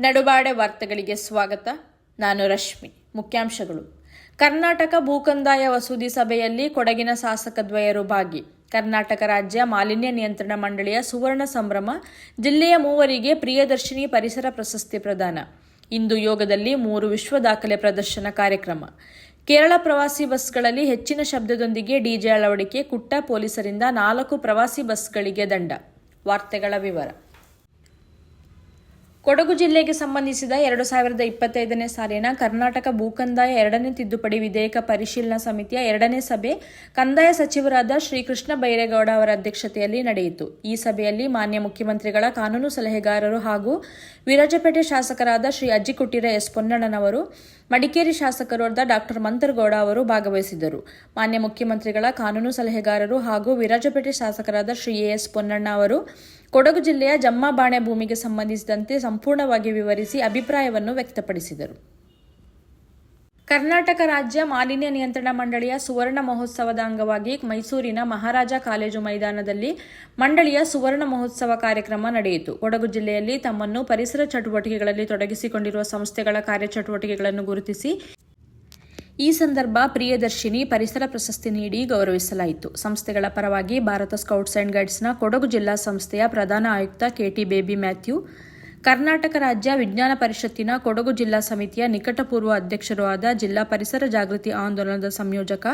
ನಡುಬಾಡೆ ವಾರ್ತೆಗಳಿಗೆ ಸ್ವಾಗತ. ನಾನು ರಶ್ಮಿ. ಮುಖ್ಯಾಂಶಗಳು. ಕರ್ನಾಟಕ ಭೂಕಂದಾಯ ವಸೂದಿ ಸಭೆಯಲ್ಲಿ ಕೊಡಗಿನ ಶಾಸಕದ್ವಯರು ಭಾಗಿ. ಕರ್ನಾಟಕ ರಾಜ್ಯ ಮಾಲಿನ್ಯ ನಿಯಂತ್ರಣ ಮಂಡಳಿಯ ಸುವರ್ಣ ಸಂಭ್ರಮ, ಜಿಲ್ಲೆಯ ಮೂವರಿಗೆ ಪ್ರಿಯದರ್ಶಿನಿ ಪರಿಸರ ಪ್ರಶಸ್ತಿ ಪ್ರದಾನ. ಇಂದು ಯೋಗದಲ್ಲಿ ಮೂರು ವಿಶ್ವ ದಾಖಲೆ ಪ್ರದರ್ಶನ ಕಾರ್ಯಕ್ರಮ. ಕೇರಳ ಪ್ರವಾಸಿ ಬಸ್ಗಳಲ್ಲಿ ಹೆಚ್ಚಿನ ಶಬ್ದದೊಂದಿಗೆ ಡಿಜೆ ಅಳವಡಿಕೆ ಕುಟ್ಟ ಪೊಲೀಸರಿಂದ ನಾಲ್ಕು ಪ್ರವಾಸಿ ಬಸ್ಗಳಿಗೆ ದಂಡ. ವಾರ್ತೆಗಳ ವಿವರ. ಕೊಡಗು ಜಿಲ್ಲೆಗೆ ಸಂಬಂಧಿಸಿದ ಎರಡು ಸಾವಿರದ ಇಪ್ಪತ್ತೈದನೇ ಸಾಲಿನ ಕರ್ನಾಟಕ ಭೂಕಂದಾಯ ಎರಡನೇ ತಿದ್ದುಪಡಿ ವಿಧೇಯಕ ಪರಿಶೀಲನಾ ಸಮಿತಿಯ ಎರಡನೇ ಸಭೆ ಕಂದಾಯ ಸಚಿವರಾದ ಶ್ರೀಕೃಷ್ಣ ಬೈರೇಗೌಡ ಅವರ ಅಧ್ಯಕ್ಷತೆಯಲ್ಲಿ ನಡೆಯಿತು. ಈ ಸಭೆಯಲ್ಲಿ ಮಾನ್ಯ ಮುಖ್ಯಮಂತ್ರಿಗಳ ಕಾನೂನು ಸಲಹೆಗಾರರು ಹಾಗೂ ವಿರಾಜಪೇಟೆ ಶಾಸಕರಾದ ಶ್ರೀ ಅಜ್ಜಿಕುಟ್ಟಿರ ಎಸ್ ಪೊನ್ನಣ್ಣನವರು, ಮಡಿಕೇರಿ ಶಾಸಕರಾದ ಡಾಕ್ಟರ್ ಮಂತರಗೌಡ ಅವರು ಭಾಗವಹಿಸಿದ್ದರು. ಮಾನ್ಯ ಮುಖ್ಯಮಂತ್ರಿಗಳ ಕಾನೂನು ಸಲಹೆಗಾರರು ಹಾಗೂ ವಿರಾಜಪೇಟೆ ಶಾಸಕರಾದ ಶ್ರೀ ಎ ಎಸ್ ಪೊನ್ನಣ್ಣ ಅವರು ಕೊಡಗು ಜಿಲ್ಲೆಯ ಜಮ್ಮಬಾಣೆ ಭೂಮಿಗೆ ಸಂಬಂಧಿಸಿದಂತೆ ಸಂಪೂರ್ಣವಾಗಿ ವಿವರಿಸಿ ಅಭಿಪ್ರಾಯವನ್ನು ವ್ಯಕ್ತಪಡಿಸಿದರು. ಕರ್ನಾಟಕ ರಾಜ್ಯ ಮಾಲಿನ್ಯ ನಿಯಂತ್ರಣ ಮಂಡಳಿಯ ಸುವರ್ಣ ಮಹೋತ್ಸವದ ಅಂಗವಾಗಿ ಮೈಸೂರಿನ ಮಹಾರಾಜ ಕಾಲೇಜು ಮೈದಾನದಲ್ಲಿ ಮಂಡಳಿಯ ಸುವರ್ಣ ಮಹೋತ್ಸವ ಕಾರ್ಯಕ್ರಮ ನಡೆಯಿತು. ಕೊಡಗು ಜಿಲ್ಲೆಯಲ್ಲಿ ತಮ್ಮನ್ನು ಪರಿಸರ ಚಟುವಟಿಕೆಗಳಲ್ಲಿ ತೊಡಗಿಸಿಕೊಂಡಿರುವ ಸಂಸ್ಥೆಗಳ ಕಾರ್ಯಚಟುವಟಿಕೆಗಳನ್ನು ಗುರುತಿಸಿ ಈ ಸಂದರ್ಭ ಪ್ರಿಯದರ್ಶಿನಿ ಪರಿಸರ ಪ್ರಶಸ್ತಿ ನೀಡಿ ಗೌರವಿಸಲಾಯಿತು. ಸಂಸ್ಥೆಗಳ ಪರವಾಗಿ ಭಾರತ ಸ್ಕೌಟ್ಸ್ ಅಂಡ್ ಗೈಡ್ಸ್ನ ಕೊಡಗು ಜಿಲ್ಲಾ ಸಂಸ್ಥೆಯ ಪ್ರಧಾನ ಆಯುಕ್ತ ಕೆಟಿ ಬೇಬಿ ಮ್ಯಾಥ್ಯೂ, ಕರ್ನಾಟಕ ರಾಜ್ಯ ವಿಜ್ಞಾನ ಪರಿಷತ್ತಿನ ಕೊಡಗು ಜಿಲ್ಲಾ ಸಮಿತಿಯ ನಿಕಟಪೂರ್ವ ಅಧ್ಯಕ್ಷರೂ ಆದ ಜಿಲ್ಲಾ ಪರಿಸರ ಜಾಗೃತಿ ಆಂದೋಲನದ ಸಂಯೋಜಕ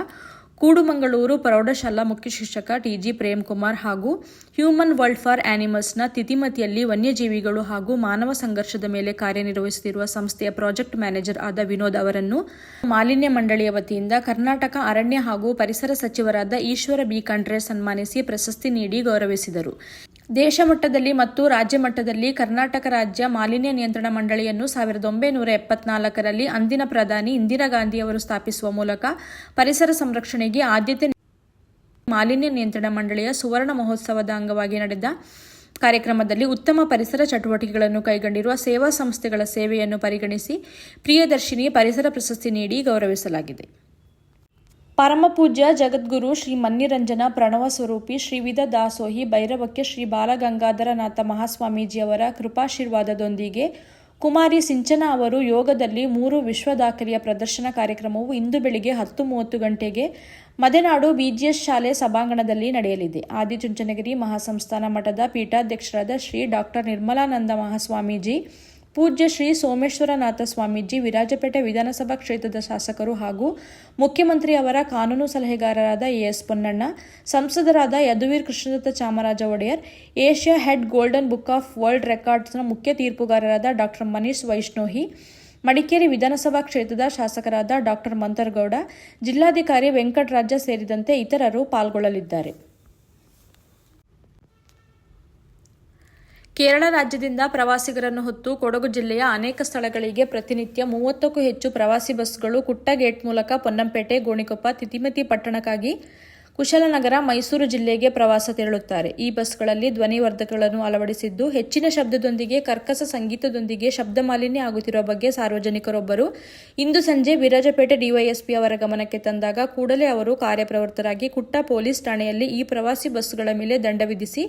ಕೂಡುಮಂಗಳೂರು ಪ್ರೌಢಶಾಲಾ ಮುಖ್ಯ ಶಿಕ್ಷಕ ಟಿಜಿ ಪ್ರೇಮ್ಕುಮಾರ್ ಹಾಗೂ ಹ್ಯೂಮನ್ ವರ್ಲ್ಡ್ ಫಾರ್ ಆನಿಮಲ್ಸ್ನ ತಿತಿಮತಿಯಲ್ಲಿ ವನ್ಯಜೀವಿಗಳು ಹಾಗೂ ಮಾನವ ಸಂಘರ್ಷದ ಮೇಲೆ ಕಾರ್ಯನಿರ್ವಹಿಸುತ್ತಿರುವ ಸಂಸ್ಥೆಯ ಪ್ರಾಜೆಕ್ಟ್ ಮ್ಯಾನೇಜರ್ ಆದ ವಿನೋದ್ ಅವರನ್ನು ಮಾಲಿನ್ಯ ಮಂಡಳಿಯ ವತಿಯಿಂದ ಕರ್ನಾಟಕ ಅರಣ್ಯ ಹಾಗೂ ಪರಿಸರ ಸಚಿವರಾದ ಈಶ್ವರ ಬಿ. ಕಂಡ್ರೆ ಸನ್ಮಾನಿಸಿ ಪ್ರಶಸ್ತಿ ನೀಡಿ ಗೌರವಿಸಿದರು. ದೇಶ ಮಟ್ಟದಲ್ಲಿ ಮತ್ತು ರಾಜ್ಯ ಮಟ್ಟದಲ್ಲಿ ಕರ್ನಾಟಕ ರಾಜ್ಯ ಮಾಲಿನ್ಯ ನಿಯಂತ್ರಣ ಮಂಡಳಿಯನ್ನು ಸಾವಿರದ ಒಂಬೈನೂರ ಎಪ್ಪತ್ನಾಲ್ಕರಲ್ಲಿ ಅಂದಿನ ಪ್ರಧಾನಿ ಇಂದಿರಾ ಗಾಂಧಿ ಅವರು ಸ್ಥಾಪಿಸುವ ಮೂಲಕ ಪರಿಸರ ಸಂರಕ್ಷಣೆಗೆ ಆದ್ಯತೆ ಮಾಲಿನ್ಯ ನಿಯಂತ್ರಣ ಮಂಡಳಿಯ ಸುವರ್ಣ ಮಹೋತ್ಸವದ ಅಂಗವಾಗಿ ನಡೆದ ಕಾರ್ಯಕ್ರಮದಲ್ಲಿ ಉತ್ತಮ ಪರಿಸರ ಚಟುವಟಿಕೆಗಳನ್ನು ಕೈಗೊಂಡಿರುವ ಸೇವಾ ಸಂಸ್ಥೆಗಳ ಸೇವೆಯನ್ನು ಪರಿಗಣಿಸಿ ಪ್ರಿಯದರ್ಶಿನಿ ಪರಿಸರ ಪ್ರಶಸ್ತಿ ನೀಡಿ ಗೌರವಿಸಲಾಗಿದೆ. ಪರಮಪೂಜ್ಯ ಜಗದ್ಗುರು ಶ್ರೀ ಮನ್ನಿರಂಜನ ಪ್ರಣವ ಸ್ವರೂಪಿ ಶ್ರೀವಿಧ ದಾಸೋಹಿ ಭೈರವಕ್ಕೆ ಶ್ರೀ ಬಾಲಗಂಗಾಧರನಾಥ ಮಹಾಸ್ವಾಮೀಜಿಯವರ ಕೃಪಾಶೀರ್ವಾದದೊಂದಿಗೆ ಕುಮಾರಿ ಸಿಂಚನ ಅವರು ಯೋಗದಲ್ಲಿ ಮೂರು ವಿಶ್ವ ದಾಖಲೆಯ ಪ್ರದರ್ಶನ ಕಾರ್ಯಕ್ರಮವು ಇಂದು ಬೆಳಿಗ್ಗೆ ಹತ್ತು ಮೂವತ್ತು ಗಂಟೆಗೆ ಮದೆನಾಡು ಬಿಜಿಎಸ್ ಶಾಲೆ ಸಭಾಂಗಣದಲ್ಲಿ ನಡೆಯಲಿದೆ. ಆದಿಚುಂಚನಗಿರಿ ಮಹಾಸಂಸ್ಥಾನ ಮಠದ ಪೀಠಾಧ್ಯಕ್ಷರಾದ ಶ್ರೀ ಡಾಕ್ಟರ್ ನಿರ್ಮಲಾನಂದ ಮಹಾಸ್ವಾಮೀಜಿ ಪೂಜ್ಯ ಶ್ರೀ ಸೋಮೇಶ್ವರನಾಥ ಸ್ವಾಮೀಜಿ ವಿರಾಜಪೇಟೆ ವಿಧಾನಸಭಾ ಕ್ಷೇತ್ರದ ಶಾಸಕರು ಹಾಗೂ ಮುಖ್ಯಮಂತ್ರಿ ಅವರ ಕಾನೂನು ಸಲಹೆಗಾರರಾದ ಎಸ್ ಪೊನ್ನಣ್ಣ, ಸಂಸದರಾದ Yaduveer Krishnadatta Chamaraja Wadiyar, Asia head golden book of world ರೆಕಾರ್ಡ್ಸ್ನ ಮುಖ್ಯ ತೀರ್ಪುಗಾರರಾದ ಡಾಕ್ಟರ್ ಮನೀಶ್ ವೈಷ್ಣೋಹಿ, ಮಡಿಕೇರಿ ವಿಧಾನಸಭಾ ಕ್ಷೇತ್ರದ ಶಾಸಕರಾದ ಡಾಕ್ಟರ್ ಮಂತರ್ಗೌಡ, ಜಿಲ್ಲಾಧಿಕಾರಿ ವೆಂಕಟರಾಜ ಸೇರಿದಂತೆ ಇತರರು ಪಾಲ್ಗೊಳ್ಳಲಿದ್ದಾರೆ. ಕೇರಳ ರಾಜ್ಯದಿಂದ ಪ್ರವಾಸಿಗರನ್ನು ಹೊತ್ತು ಕೊಡಗು ಜಿಲ್ಲೆಯ ಅನೇಕ ಸ್ಥಳಗಳಿಗೆ ಪ್ರತಿನಿತ್ಯ ಮೂವತ್ತಕ್ಕೂ ಹೆಚ್ಚು ಪ್ರವಾಸಿ ಬಸ್ಗಳು ಕುಟ್ಟ ಗೇಟ್ ಮೂಲಕ ಪೊನ್ನಂಪೇಟೆ, ಗೋಣಿಕೊಪ್ಪ, ತಿತಿಮತಿ ಪಟ್ಟಣಕ್ಕಾಗಿ ಕುಶಲನಗರ ಮೈಸೂರು ಜಿಲ್ಲೆಗೆ ಪ್ರವಾಸ ತೆರಳುತ್ತಾರೆ. ಈ ಬಸ್ಗಳಲ್ಲಿ ಧ್ವನಿವರ್ಧಕಗಳನ್ನು ಅಳವಡಿಸಿದ್ದು ಹೆಚ್ಚಿನ ಶಬ್ದದೊಂದಿಗೆ ಕರ್ಕಸ ಸಂಗೀತದೊಂದಿಗೆ ಶಬ್ದ ಮಾಲಿನ್ಯ ಆಗುತ್ತಿರುವ ಬಗ್ಗೆ ಸಾರ್ವಜನಿಕರೊಬ್ಬರು ಇಂದು ಸಂಜೆ ವಿರಾಜಪೇಟೆ ಡಿವೈಎಸ್ಪಿ ಅವರ ಗಮನಕ್ಕೆ ತಂದಾಗ ಕೂಡಲೇ ಅವರು ಕಾರ್ಯಪ್ರವೃತ್ತರಾಗಿ ಕುಟ್ಟ ಪೊಲೀಸ್ ಠಾಣೆಯಲ್ಲಿ ಈ ಪ್ರವಾಸಿ ಬಸ್ಗಳ ಮೇಲೆ ದಂಡ ವಿಧಿಸಿ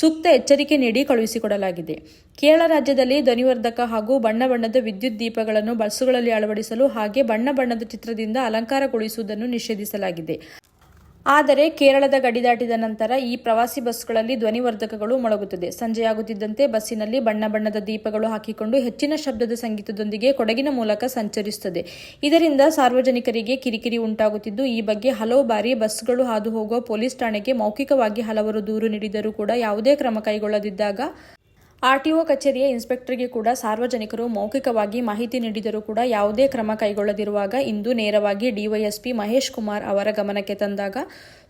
ಸೂಕ್ತ ಎಚ್ಚರಿಕೆ ನೀಡಿ ಕಳುಹಿಸಿಕೊಡಲಾಗಿದೆ. ಕೇರಳ ರಾಜ್ಯದಲ್ಲಿ ಧ್ವನಿವರ್ಧಕ ಹಾಗೂ ಬಣ್ಣ ಬಣ್ಣದ ವಿದ್ಯುತ್ ದೀಪಗಳನ್ನು ಬಸ್ಸುಗಳಲ್ಲಿ ಅಳವಡಿಸಲು ಹಾಗೆ ಬಣ್ಣ ಬಣ್ಣದ ಚಿತ್ರದಿಂದ ಅಲಂಕಾರಗೊಳಿಸುವುದನ್ನು ನಿಷೇಧಿಸಲಾಗಿದೆ. ಆದರೆ ಕೇರಳದ ಗಡಿ ದಾಟಿದ ನಂತರ ಈ ಪ್ರವಾಸಿ ಬಸ್ಗಳಲ್ಲಿ ಧ್ವನಿವರ್ಧಕಗಳು ಮೊಳಗುತ್ತದೆ. ಸಂಜೆಯಾಗುತ್ತಿದ್ದಂತೆ ಬಸ್ಸಿನಲ್ಲಿ ಬಣ್ಣ ಬಣ್ಣದ ದೀಪಗಳು ಹಾಕಿಕೊಂಡು ಹೆಚ್ಚಿನ ಶಬ್ದದ ಸಂಗೀತದೊಂದಿಗೆ ಕೊಡಗಿನ ಮೂಲಕ ಸಂಚರಿಸುತ್ತದೆ. ಇದರಿಂದ ಸಾರ್ವಜನಿಕರಿಗೆ ಕಿರಿಕಿರಿ ಉಂಟಾಗುತ್ತಿದ್ದು, ಈ ಬಗ್ಗೆ ಹಲವು ಬಾರಿ ಬಸ್ಗಳು ಹಾದು ಹೋಗುವ ಪೊಲೀಸ್ ಠಾಣೆಗೆ ಮೌಖಿಕವಾಗಿ ಹಲವರು ದೂರು ನೀಡಿದರೂ ಕೂಡ ಯಾವುದೇ ಕ್ರಮ ಕೈಗೊಳ್ಳದಿದ್ದಾಗ ಆರ್ಟಿಒ ಕಚೇರಿಯ ಇನ್ಸ್ಪೆಕ್ಟರ್ಗೆ ಕೂಡ ಸಾರ್ವಜನಿಕರು ಮೌಖಿಕವಾಗಿ ಮಾಹಿತಿ ನೀಡಿದರೂ ಕೂಡ ಯಾವುದೇ ಕ್ರಮ ಕೈಗೊಳ್ಳದಿರುವಾಗ ಇಂದು ನೇರವಾಗಿ ಡಿವೈಎಸ್ಪಿ ಮಹೇಶ್ ಕುಮಾರ್ ಅವರ ಗಮನಕ್ಕೆ ತಂದಾಗ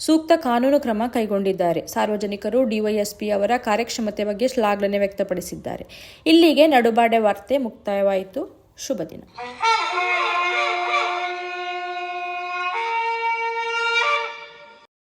ಸೂಕ್ತ ಕಾನೂನು ಕ್ರಮ ಕೈಗೊಂಡಿದ್ದಾರೆ. ಸಾರ್ವಜನಿಕರು ಡಿವೈಎಸ್ಪಿ ಅವರ ಕಾರ್ಯಕ್ಷಮತೆ ಬಗ್ಗೆ ಶ್ಲಾಘನೆ ವ್ಯಕ್ತಪಡಿಸಿದ್ದಾರೆ. ಇಲ್ಲಿಗೆ ನಡುಬಾಡೆ ವಾರ್ತೆ ಮುಕ್ತಾಯವಾಯಿತು. ಶುಭ ದಿನ.